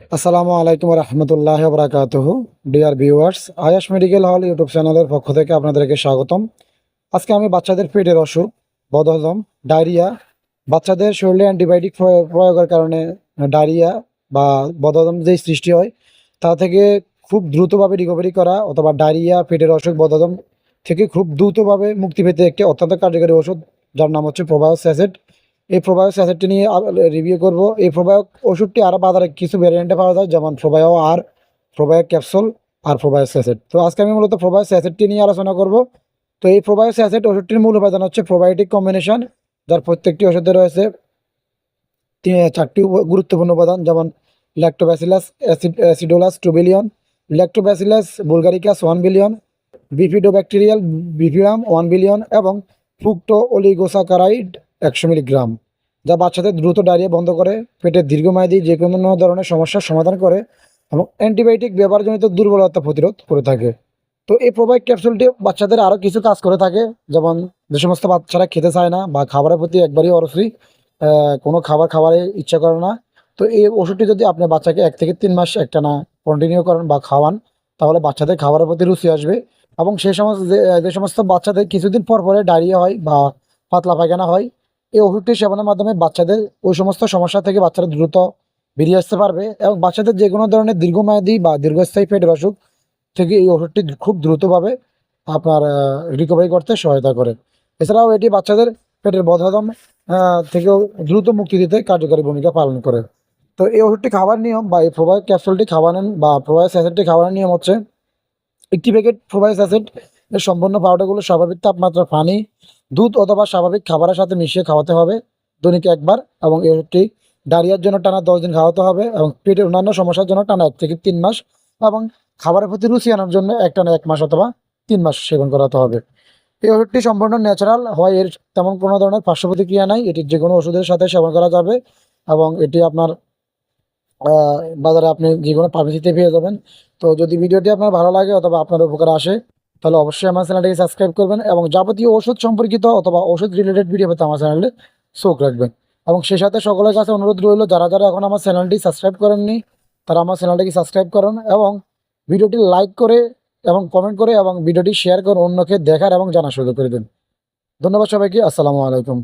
আসসালামু আলাইকুম রহমতুল্লাহ বরাকাতুহ dear viewers Ayas medical hall YouTube চ্যানেলের পক্ষ থেকে আপনাদেরকে স্বাগতম। আজকে আমি বাচ্চাদের পেটের অসুখ, বদহজম, ডায়রিয়া, বাচ্চাদের শরীরে অ্যান্টিবায়োটিক প্রয়োগ- প্রয়োগের কারণে ডায়রিয়া বা বদহজম যেই সৃষ্টি হয়, তা থেকে খুব দ্রুতভাবে রিকভারি করা অথবা ডায়রিয়া, পেটের অসুখ, বদহজম থেকে খুব দ্রুতভাবে মুক্তি পেতে একটি অত্যন্ত কার্যকরী ওষুধ, যার নাম হচ্ছে প্রোবায়োস অ্যাসিড। এই প্রোবায়োস অ্যাসিডটি নিয়ে রিভিউ করব। এই প্রোবায়ক ওষুধটি আরও বাজারে কিছু ভ্যারিয়েন্টে পাওয়া যায়, যেমন প্রোবায়ো আর প্রোবায়ো ক্যাপসুল আর প্রোবায়োস অ্যাসিড তো আজকে আমি মূলত প্রোবায়োস অ্যাসিডটি নিয়ে আলোচনা করব। তো এই প্রোবায়োস অ্যাসিড ওষুধটির মূল উপাদান হচ্ছে প্রোবায়োটিক কম্বিনেশন যার প্রত্যেকটি ওষুধে রয়েছে চারটি গুরুত্বপূর্ণ উপাদান, যেমন Lactobacillus acidophilus two billion Lactobacillus bulgaricus one billion Bifidobacterium bifidum one billion এবং ফুক্টো অলিগোসাকারাইড একশো মিলিগ্রাম, যা বাচ্চাদের দ্রুত ডায়রিয়া বন্ধ করে পেটের দীর্ঘমেয়াদী যে কোনো ধরনের সমস্যার সমাধান করে এবং অ্যান্টিবায়োটিক ব্যবহারজনিত দুর্বলতা প্রতিরোধ করে থাকে। তো এই প্রোবাইক ক্যাপসুলটি বাচ্চাদের আরও কিছু কাজ করে থাকে, যেমন যে সমস্ত বাচ্চারা খেতে চায় না বা খাবারের প্রতি একবারই অরফ্রি কোনো খাবার খাবারে ইচ্ছা করে না। তো এই ওষুধটি যদি আপনি বাচ্চাকে এক থেকে তিন মাস একটা না কন্টিনিউ করেন বা খাওয়ান, তাহলে বাচ্চাদের খাবারের প্রতি রুচি আসবে এবং সেই সমস্ত যে সমস্ত বাচ্চাদের কিছুদিন পর পরে ডায়রিয়া হয় বা পাতলা পায়খানা হয় এই ওষুধটি সেবনের মাধ্যমে বাচ্চাদের ওই সমস্ত সমস্যা থেকে বাচ্চারা দ্রুত বেরিয়ে আসতে পারবে এবং বাচ্চাদের যে কোনো ধরনের দীর্ঘমেয়াদী বা দীর্ঘস্থায়ী পেটের অসুখ থেকে এই ওষুধটি খুব দ্রুতভাবে আপনার রিকভারি করতে সহায়তা করে। এছাড়াও এটি বাচ্চাদের পেটের বদহজম থেকেও দ্রুত মুক্তি দিতে কার্যকরী ভূমিকা পালন করে। তো এই ওষুধটি খাবার নিয়ম বা এই প্রোবায়ো ক্যাপসুলটি খাওয়ানোর বা প্রোবায়োস অ্যাসিডটি খাওয়ানোর নিয়ম হচ্ছে, একটি প্যাকেট প্রোবায়োস অ্যাসিড এর সম্পূর্ণ পাউডারগুলো স্বাভাবিক তাপমাত্রা পানি দুধ অথবা স্বাভাবিক খাবারের সাথে মিশিয়ে খাওয়াতে হবে। দৈনিক একবার এবং ওষুধটি ডায়রিয়ার জন্য টানা দশ দিন খাওয়াতে হবে এবং পেটের অন্যান্য সমস্যার জন্য টানা এক থেকে তিন মাস এবং খাবারের প্রতি রুচি আনার জন্য এক টানা এক মাস অথবা তিন মাস সেবন করাতে হবে। এই ওষুধটি সম্পূর্ণ ন্যাচারাল, হয় এর তেমন কোনো ধরনের পার্শ্ব প্রতিক্রিয়া নাই। এটি যে কোনো ওষুধের সাথে সেবন করা যাবে এবং এটি আপনার বাজারে আপনি যে কোনো ফার্মেসিতে পেয়ে যাবেন। তো যদি ভিডিওটি আপনার ভালো লাগে অথবা আপনার উপকার আসে তাহলে অবশ্যই আমার চ্যানেলটিকে সাবস্ক্রাইব করবেন এবং যাবতীয় ওষুধ সম্পর্কিত অথবা ওষুধ রিলেটেড ভিডিও পেতে আমার চ্যানেলে চোখ রাখবেন। এবং সেই সাথে সকলের কাছে অনুরোধ রইল, যারা যারা এখন আমার চ্যানেলটি সাবস্ক্রাইব করেননি, তারা আমার চ্যানেলটিকে সাবস্ক্রাইব করুন এবং ভিডিওটি লাইক করে এবং কমেন্ট করে এবং ভিডিওটি শেয়ার করে অন্যকে দেখার এবং জানার সুযোগ করে দিন। ধন্যবাদ সবাইকে, আসসালামু আলাইকুম।